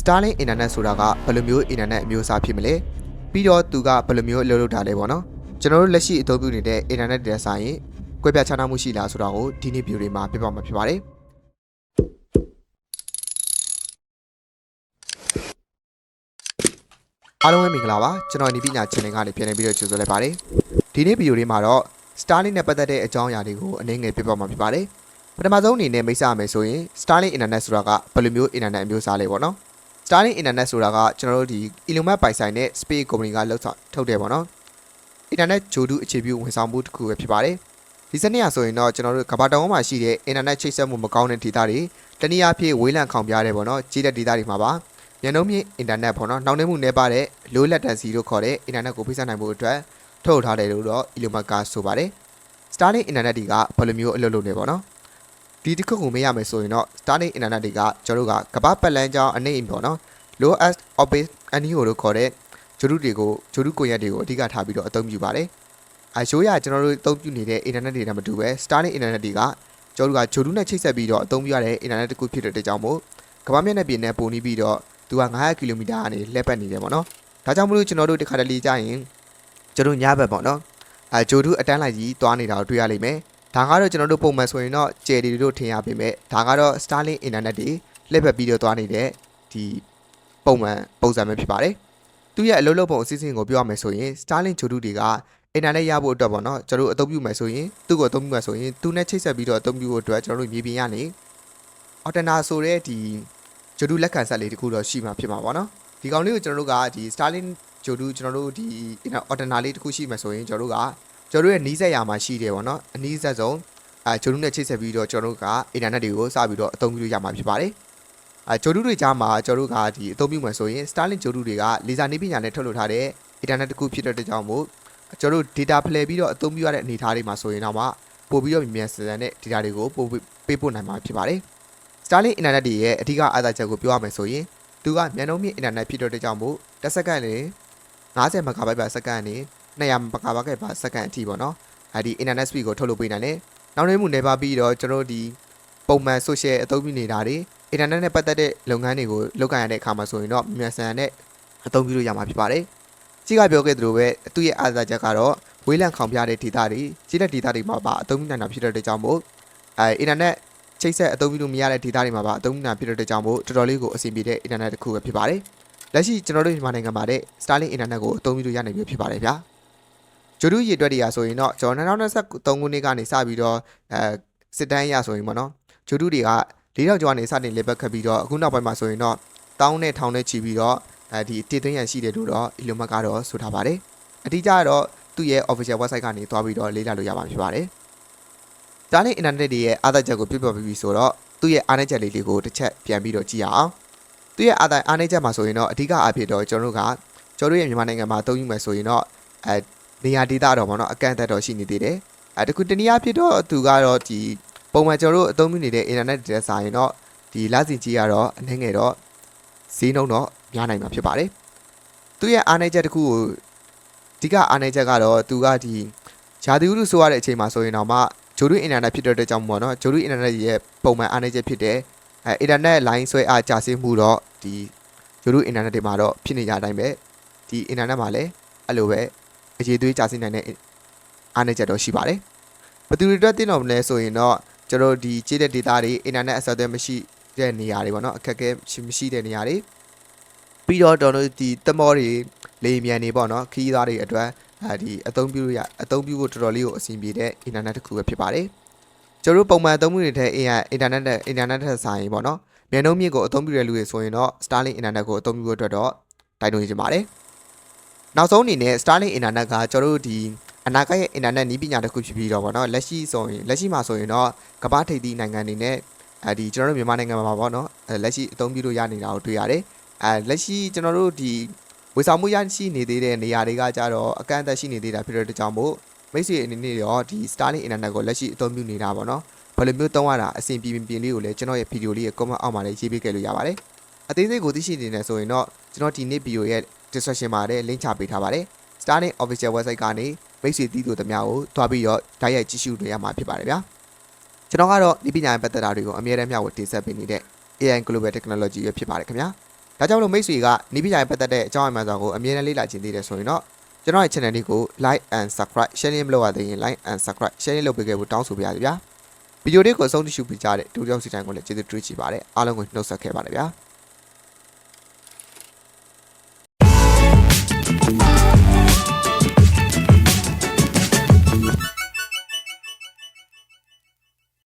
Starlink Internet ဆိုတာကဘယ်လိုမျိုး Internet အမျိုးအစားဖြစ်မလဲပြီးတော့သူကဘယ်လိုမျိုးအလုပ်လုပ်တာလဲပေါ့နော်ကျွန်တော်တို့လက်ရှိအသုံးပြုနေတဲ့ Internet တွေဆိုင်ရင်ကွဲပြားခြားနားမှုရှိလားဆိုတာကိုဒီနေ့ဗီဒီယိုလေးမှာပြပြမှာဖြစ်ပါတယ်အားလုံးပဲမင်္ဂလာပါကျွန်တော်ဒီပညာ channel ကနေပြန်လည်ပြီးတော့ကြိုဆိုလိုက်ပါတယ်ဒီနေ့ဗီဒီယိုလေးမှာတော့ Starlink နဲ့ပတ်သက်တဲ့အကြောင်းအရာတွေကိုအနည်းငယ်ပြပြမှာဖြစ်ပါတယ်ပထမဆုံးအနေနဲ့မိတ်ဆက်ရမယ်ဆိုရင် Starlink Internet ဆိုတာကဘယ်လိုမျိုး Internet အမျိုးအစားလဲပေါ့နော် Starlink Internet ဆိုတာကကျွန်တော်တို့ဒီ Elon Musk ပိုင်ဆိုင်တဲ့ Space Company ကလှုပ်ဆောင်ထုတ်တယ်ပေါ့နော် Internet ဂျိုဒူအခြေပြုဝန်ဆောင်မှုတစ်ခုပဲဖြစ်ပါတယ်ဒီစနစ်အရဆိုရင်တော့ကျွန်တော်တို့ကမ္ဘာတောင်မှာရှိတဲ့ Internet ချိတ်ဆက်မှုမကောင်းတဲ့ဒေသတွေတနည်းအားဖြင့်ဝေးလံခေါင်ပြားတယ်ပေါ့နော်ကြီးတဲ့ဒေသတွေမှာပါမြန်နှုန်းမြင့် Internet ပေါ့နော်နှောင့်နှေးမှုနည်းပါတဲ့ low latency လို့ခေါ်တဲ့ Internet ကိုဖိစပ်နိုင်မှုအတွက်ထုတ်ထားတယ်လို့တော့ Elon Musk ကဆိုပါတယ် Starlink Internet တွေကဘယ်လိုမျိုးအလုပ်လုပ်နေပေါ့နော် ဒီတစ်ခုကိုမေးရမယ်ဆိုရင်တော့ Starlink Internet တွေကကျွန်တော်တို့ကကမ္ဘာပတ်လမ်းကြောင်းအနေအပေါ့နော် low earth orbit NEO လို့ခေါ်တဲ့ဂျိုဒုတွေကိုဂျိုဒုကွန်ရက်တွေကိုအဓိကထားပြီးတော့အသုံးပြုပါတယ်။အရိုးရကျွန်တော်တို့အသုံးပြုနေတဲ့ internet တွေနဲ့မတူပဲ Starlink internet တွေကကျွန်တော်တို့ကဂျိုဒုနဲ့ချိတ်ဆက်ပြီးတော့အသုံးပြုရတဲ့ internet တစ်ခုဖြစ်တဲ့အတွက်ကြောင့်မို့ကမ္ဘာမျက်နှာပြင်နဲ့ပုံနေပြီးတော့သူက900ကီလိုမီတာကနေလှည့်ပတ်နေတယ်ပေါ့နော်။ဒါကြောင့်မလို့ကျွန်တော်တို့တစ်ခါတလေကြာရင်ကျွန်တော်ညဘက်ပေါ့နော်။အဲဂျိုဒုအတန်းလိုက်ကြီးသွားနေတာကိုတွေ့ရလိမ့်မယ်။ ဒါကတော့ကျွန်တော်တို့ပုံမှန်ဆိုရင်တော့ကျယ်ဒီတို့ထင်ရပေမဲ့ဒါကတော့ Starlink internet တွေလှည့်ပတ်ပြီးတော့သွားနေတဲ့ဒီပုံမှန်ပုံစံပဲဖြစ်ပါတယ်။သူရဲ့အလုပ်လုပ်ပုံအစီအစဉ်ကိုပြောရမယ်ဆိုရင် Starlink ဂျိုဒူတွေကအင်တာနက်ရဖို့အတွက်ပေါ့နော်ကျွန်တော်တို့အသုံးပြုမယ်ဆိုရင်သူ့ကိုအသုံးပြုမယ်ဆိုရင်သူနဲ့ချိတ်ဆက်ပြီးတော့အသုံးပြုဖို့အတွက်ကျွန်တော်တို့မြေပြင်ရနေ Altana ဆိုတဲ့ဒီဂျိုဒူလက်ခံဆက်လေးတခုတော့ရှိမှာဖြစ်မှာပေါ့နော်။ဒီကောင်လေးကိုကျွန်တော်တို့ကဒီ Starlink ဂျိုဒူကျွန်တော်တို့ဒီ Altana လေးတခုရှိမယ်ဆိုရင်ကျွန်တော်တို့က ကျွန်တော်တို့ရဲ့နီးစက်ရာမှာရှိတယ်ပေါ့နော်။အနီးစက်ဆုံးအဲဂျိုဒူနဲ့ချိတ်ဆက်ပြီးတော့ကျွန်တော်တို့ကအင်တာနက်တွေကိုစပြီးတော့အသုံးပြုလို့ရမှာဖြစ်ပါတယ်။အဲဂျိုဒူတွေကြားမှာကျွန်တော်တို့ကဒီအသုံးပြုမှဆိုရင် Starlink ဂျိုဒူတွေကလေဆာနေပညာနဲ့ထုတ်လုပ်ထားတဲ့ internet တစ်ခုဖြစ်တဲ့အတွက်ကြောင့်မို့ကျွန်တော်တို့ data ဖလှယ်ပြီးတော့အသုံးပြုရတဲ့အနေအထားတွေမှာဆိုရင်တော့မှပို့ပြီးတော့မြန်မြန်ဆန်ဆန်နဲ့ data တွေကိုပို့ပေးပို့နိုင်မှာဖြစ်ပါတယ်။ Starlink internet တွေရဲ့အဓိကအားသာချက်ကိုပြောရမယ်ဆိုရင်သူကမြန်နှုန်းမြင့် internet ဖြစ်တဲ့အတွက်ကြောင့်မို့တစ်စက္ကန့်နဲ့ 90 MB per second နဲ့200 MB per second အထိပေါ့နော်။အဲဒီ internet speed ကိုထုတ်လုပ်ပေးနိုင်တယ်။နောက်တစ်မှုနေပါပြီးတော့ကျွန်တော်တို့ဒီပုံမှန် social အသုံးပြုနေတာတွေအင်တာနက်နဲ့ပတ်သက်တဲ့လုပ်ငန်းတွေကိုလုပ်ကိုင်ရတဲ့အခါမှာဆိုရင်တော့မြန်ဆန်နဲ့အသုံးပြုလို့ရမှာဖြစ်ပါတယ်။ကြီးကပြောခဲ့သလိုပဲသူ့ရဲ့အားသာချက်ကတော့ဝေးလံခေါင်ပြတဲ့ data တွေကြီးတဲ့ data တွေမှာပါအသုံးပြုနိုင်တာဖြစ်တဲ့အတွက်ကြောင့်မို့အဲအင်တာနက်ချိတ်ဆက်အသုံးပြုလို့မရတဲ့ data တွေမှာပါအသုံးပြုနိုင်ဖြစ်တဲ့အတွက်ကြောင့်မို့တော်တော်လေးကိုအဆင်ပြေတဲ့ internet တစ်ခုပဲဖြစ်ပါတယ်။လက်ရှိကျွန်တော်တို့မြန်မာနိုင်ငံမှာတဲ့ Starlink internet ကိုအသုံးပြုလို့ရနိုင်ပြီဖြစ်ပါတယ်ဗျာ။ ဂျိုဒူရေတွက်တွေရာဆိုရင်တော့ကျွန်တော်2023ခုနှစ်ကနေစပြီးတော့အဲစစ်တမ်းရဆိုရင်ပေါ့နော်ဂျိုဒူတွေကလေးတော့ကျော်ကနေစတင်လေပတ်ခတ်ပြီးတော့အခုနောက်ပိုင်းမှာဆိုရင်တော့တောင်းနဲ့ထောင်းနဲ့ချီပြီးတော့အဲဒီတည်သွင်းရန်ရှိတယ်လို့တော့ Elon Musk ကတော့ဆိုထားပါတယ်အတိအကျတော့သူ့ရဲ့ official website ကနေသွားပြီးတော့လေ့လာလို့ရမှာဖြစ်ပါတယ်ဒါနဲ့ internet တွေရဲ့အားသာချက်ကိုပြပြပြီးပြီဆိုတော့သူ့ရဲ့အားနည်းချက်လေးတွေကိုတစ်ချက်ပြန်ပြီးတော့ကြည့်ရအောင်သူ့ရဲ့အားသာအားနည်းချက်မှာဆိုရင်တော့အဓိကအဖြစ်တော့ကျွန်တော်တို့ကကျွန်တော်တို့ရဲ့မြန်မာနိုင်ငံမှာအသုံးပြုမယ်ဆိုရင်တော့အဲ နေရာဒေသတော့ဗောနော်အကန့်အသတ်တော့ရှိနေသေးတယ်အဲတခုတနည်းအားဖြင့်တော့သူကတော့ဒီပုံမှန်ကျွန်တော်တို့အသုံးပြုနေတဲ့ internet တွေဆိုင်ရင်တော့ဒီလစီကြီးကတော့အနည်းငယ်တော့ဈေးနှုန်းတော့များနိုင်မှာဖြစ်ပါတယ်။သူ့ရဲ့အားနည်းချက်တစ်ခုကိုအဓိကအားနည်းချက်ကတော့သူကဒီဂျာတီဥတုဆိုရတဲ့အချိန်မှာဆိုရင်တော့မှဂျိုဒူ internet ဖြစ်တဲ့အတွက်ကြောင့်မို့နော်ဂျိုဒူ internet ရဲ့ပုံမှန်အားနည်းချက်ဖြစ်တဲ့အဲ internet line ဆွဲအားကြာဆင်းမှုတော့ဒီဂျိုဒူ internet တွေမှာတော့ဖြစ်နေကြတဲ့အတိုင်းပဲဒီ internet မှာလည်းအဲ့လိုပဲ အရေးသွေးကြာဆင်းနိုင်တဲ့အားနည်းချက်တော့ရှိပါတယ်။ဘယ်သူတွေအတွက်တင်တော်မလဲဆိုရင်တော့ကျွန်တော်ဒီကြေးတဲ့ data တွေ internet အဆက်အသွယ်မရှိတဲ့နေရာတွေပေါ့နော်အခက်အခဲမရှိတဲ့နေရာတွေပြီးတော့ကျွန်တော်တို့ဒီတမောတွေလေမြန်နေပေါ့နော်ခီးသားတွေအတွက်အဲဒီအသုံးပြုရအသုံးပြုဖို့တော်တော်လေးကိုအဆင်ပြေတဲ့ internet တစ်ခုပဲဖြစ်ပါတယ်ကျွန်တော်တို့ပုံမှန်အသုံးပြုနေတဲ့ AI internet နဲ့ internet ထက်ဆိုင်ပေါ့နော်မြန်နှုန်းမြင့်ကိုအသုံးပြုတဲ့လူတွေဆိုရင်တော့ Starlink internet ကိုအသုံးပြုဖို့အတွက်တော့တိုက်တွန်းချင်ပါတယ် နောက်ဆုံးအနေနဲ့ Starlink internet ကကျွန်တော်တို့ဒီအနာဂတ်ရဲ့ internet နည်းပညာတစ်ခုဖြစ်ပြီးတော့ဗောနော်လက်ရှိဆိုရင်လက်ရှိမှာဆိုရင်တော့ကမ္ဘာထိပ်သီးနိုင်ငံတွေနဲ့အဲဒီကျွန်တော်တို့မြန်မာနိုင်ငံမှာဗောနော်အဲလက်ရှိအသုံးပြုလို့ရနေတာကိုတွေ့ရတယ်အဲလက်ရှိကျွန်တော်တို့ဒီဝေဆောင်မှုရရှိနေသေးတဲ့နေရာတွေကကြတော့အကန့်အသတ်ရှိနေသေးတာဖြစ်တဲ့အတွက်ကြောင့်မို့မိတ်ဆွေအနေနဲ့ရောဒီ Starlink internet ကိုလက်ရှိအသုံးပြုနေတာဗောနော်ဘယ်လိုမျိုးသုံးရတာအဆင်ပြေပြေလေးကိုလည်းကျွန်တော်ရဲ့ဗီဒီယိုလေးရဲ့ comment အောက်မှာလည်းရေးပေးခဲ့လို့ရပါတယ်အသေးစိတ်ကိုသိရှိနေတယ်ဆိုရင်တော့ကျွန်တော်ဒီနေ့ဗီဒီယိုရဲ့ description မှာလည်း link ချပေးထားပါတယ် Starlink official website ကနေမိတ်ဆွေတီးသူတများကိုတွားပြီးတော့ဓာတ်ရိုက်ကြည့်ရှုလို့ရမှာဖြစ်ပါတယ်ဗျာကျွန်တော်ကတော့ဒီပညာရေးပတ်သက်တာတွေကိုအမြဲတမ်းမျှဝေတင်ဆက်ပေးနေတဲ့ AI Global Technology ရဖြစ်ပါတယ်ခင်ဗျာဒါကြောင့်မလို့မိတ်ဆွေကနီးပညာရေးပတ်သက်တဲ့အကြောင်းအမှန်စွာကိုအမြဲတမ်းလေ့လာခြင်းသေးတယ်ဆိုရင်တော့ကျွန်တော်ရဲ့ channel လေးကို like and subscribe share လေးမလုပ်ရသေးရင် like and subscribe share လေးလုပ်ပေးခဲ့ဖို့တောင်းဆိုပါရစေဗျာဗီဒီယိုလေးကိုအဆုံးထိရှုပေးကြတဲ့ဒုတိယစီတိုင်းကိုလည်းကျေးဇူးတင်ချီပါတယ်အားလုံးကိုနှုတ်ဆက်ခဲ့ပါတယ်ဗျာ